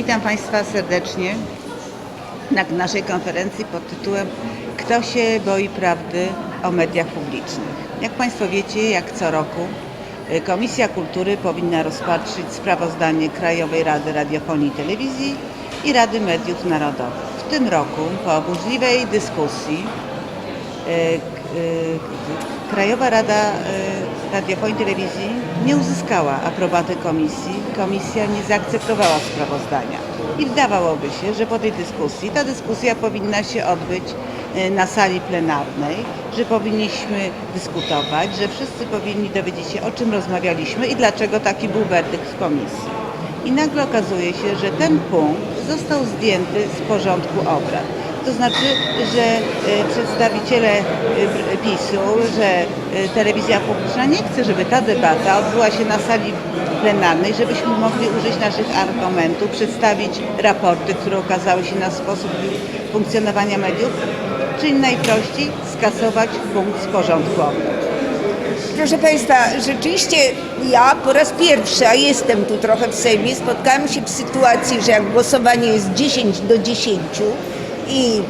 Witam Państwa serdecznie na naszej konferencji pod tytułem Kto się boi prawdy o mediach publicznych? Jak Państwo wiecie, jak co roku y, Komisja Kultury powinna rozpatrzyć sprawozdanie Krajowej Rady Radiofonii i Telewizji i Rady Mediów Narodowych. W tym roku po burzliwej dyskusji y, Krajowa Rada y, Radiofonii i Telewizji nie uzyskała aprobaty komisji. Komisja nie zaakceptowała sprawozdania. I wydawałoby się, że po tej dyskusji, ta dyskusja powinna się odbyć y, na sali plenarnej, że powinniśmy dyskutować, że wszyscy powinni dowiedzieć się, o czym rozmawialiśmy i dlaczego taki był werdykt w komisji. I nagle okazuje się, że ten punkt został zdjęty z porządku obrad. To znaczy, że e, przedstawiciele e, PiSu, że e, telewizja publiczna nie chce, żeby ta debata odbyła się na sali plenarnej, żebyśmy mogli użyć naszych argumentów, przedstawić raporty, które ukazały się na sposób funkcjonowania mediów, czyli najprościej skasować punkt z porządku obrad. Proszę Państwa, rzeczywiście ja po raz pierwszy, a jestem tu trochę w Sejmie, spotkałam się w sytuacji, że jak głosowanie jest 10 do 10 i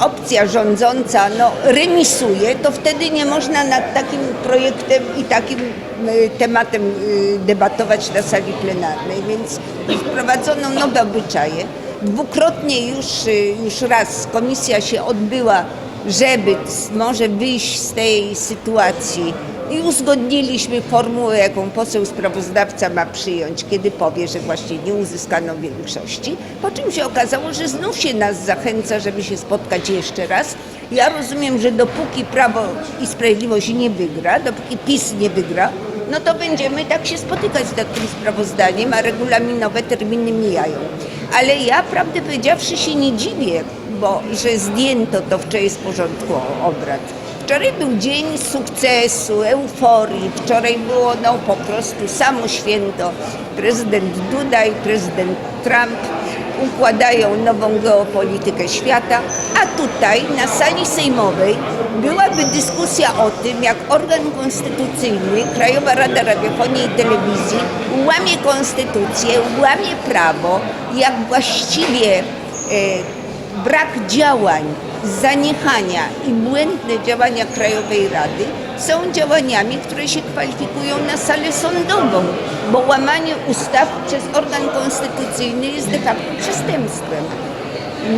opcja rządząca no, remisuje, to wtedy nie można nad takim projektem i takim y, tematem y, debatować na sali plenarnej, więc wprowadzono nowe obyczaje. Dwukrotnie już, y, już raz komisja się odbyła, żeby może wyjść z tej sytuacji i uzgodniliśmy formułę, jaką poseł sprawozdawca ma przyjąć, kiedy powie, że właśnie nie uzyskano większości. Po czym się okazało, że znów się nas zachęca, żeby się spotkać jeszcze raz. Ja rozumiem, że dopóki Prawo i Sprawiedliwość nie wygra, dopóki PiS nie wygra, no to będziemy tak się spotykać nad tym sprawozdaniem, a regulaminowe terminy mijają. Ale ja, prawdę powiedziawszy, się nie dziwię, bo że zdjęto to wczoraj z porządku obrad. Wczoraj był dzień sukcesu, euforii. Wczoraj było no, po prostu samo święto. Prezydent Duda i prezydent Trump układają nową geopolitykę świata, a tutaj na sali sejmowej byłaby dyskusja o tym, jak organ konstytucyjny, Krajowa Rada Radiofonii i Telewizji, łamie konstytucję, łamie prawo, jak właściwie e, brak działań, zaniechania i błędne działania Krajowej Rady są działaniami, które się kwalifikują na salę sądową, bo łamanie ustaw przez organ konstytucyjny jest de facto przestępstwem.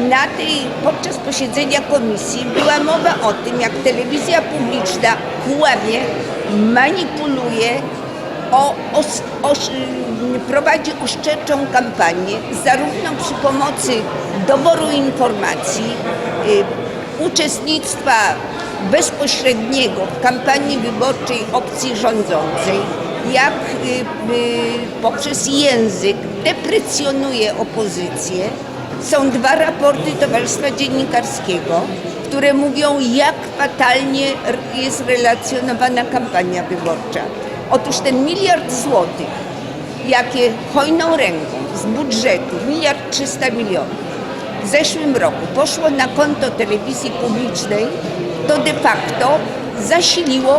Na tej, podczas posiedzenia komisji była mowa o tym, jak telewizja publiczna kłamie, manipuluje, o, prowadzi oszczerczą kampanię, zarówno przy pomocy doboru informacji, uczestnictwa bezpośredniego w kampanii wyborczej opcji rządzącej, jak y, y, poprzez język deprecjonuje opozycję. Są dwa raporty Towarzystwa Dziennikarskiego, które mówią, jak fatalnie jest relacjonowana kampania wyborcza. Otóż ten miliard złotych, jakie hojną ręką z budżetu, miliard trzysta milionów, w zeszłym roku poszło na konto telewizji publicznej, to de facto zasiliło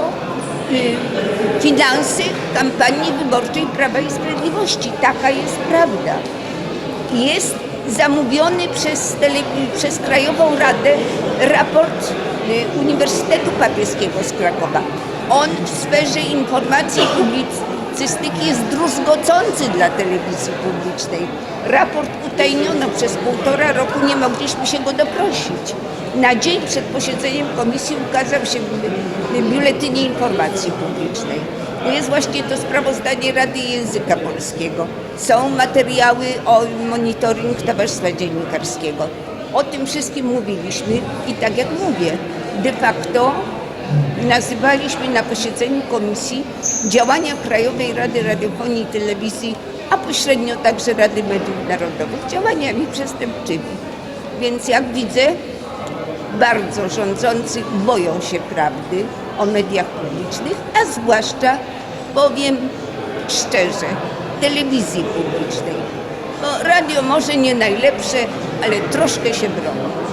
y, finanse kampanii wyborczej Prawa i Sprawiedliwości. Taka jest prawda jest zamówiony przez, tele, przez Krajową Radę raport y, Uniwersytetu Papieskiego z Krakowa. On w sferze informacji i publicystyki jest druzgocący dla telewizji publicznej. Raport utajniono przez półtora roku, nie mogliśmy się go doprosić. Na dzień przed posiedzeniem komisji ukazał się w Biuletynie Informacji Publicznej. To jest właśnie to sprawozdanie Rady Języka Polskiego. Są materiały o monitoring Towarzystwa Dziennikarskiego. O tym wszystkim mówiliśmy i tak jak mówię, de facto nazywaliśmy na posiedzeniu komisji działania Krajowej Rady Radiofonii i Telewizji, a pośrednio także Rady Mediów Narodowych działaniami przestępczymi. Więc jak widzę, bardzo rządzący boją się prawdy o mediach publicznych, a zwłaszcza, powiem szczerze, telewizji publicznej. Bo radio może nie najlepsze, ale troszkę się broni.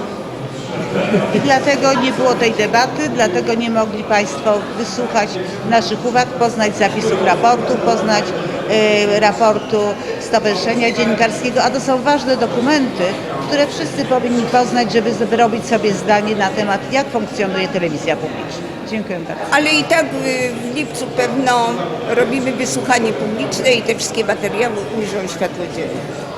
I dlatego nie było tej debaty, dlatego nie mogli Państwo wysłuchać naszych uwag, poznać zapisów raportu, poznać e, raportu Stowarzyszenia Dziennikarskiego, a to są ważne dokumenty, które wszyscy powinni poznać, żeby wyrobić sobie zdanie na temat, jak funkcjonuje telewizja publiczna. Dziękuję bardzo. Ale i tak y, w lipcu pewno robimy wysłuchanie publiczne i te wszystkie materiały ujrzą światło dzienne.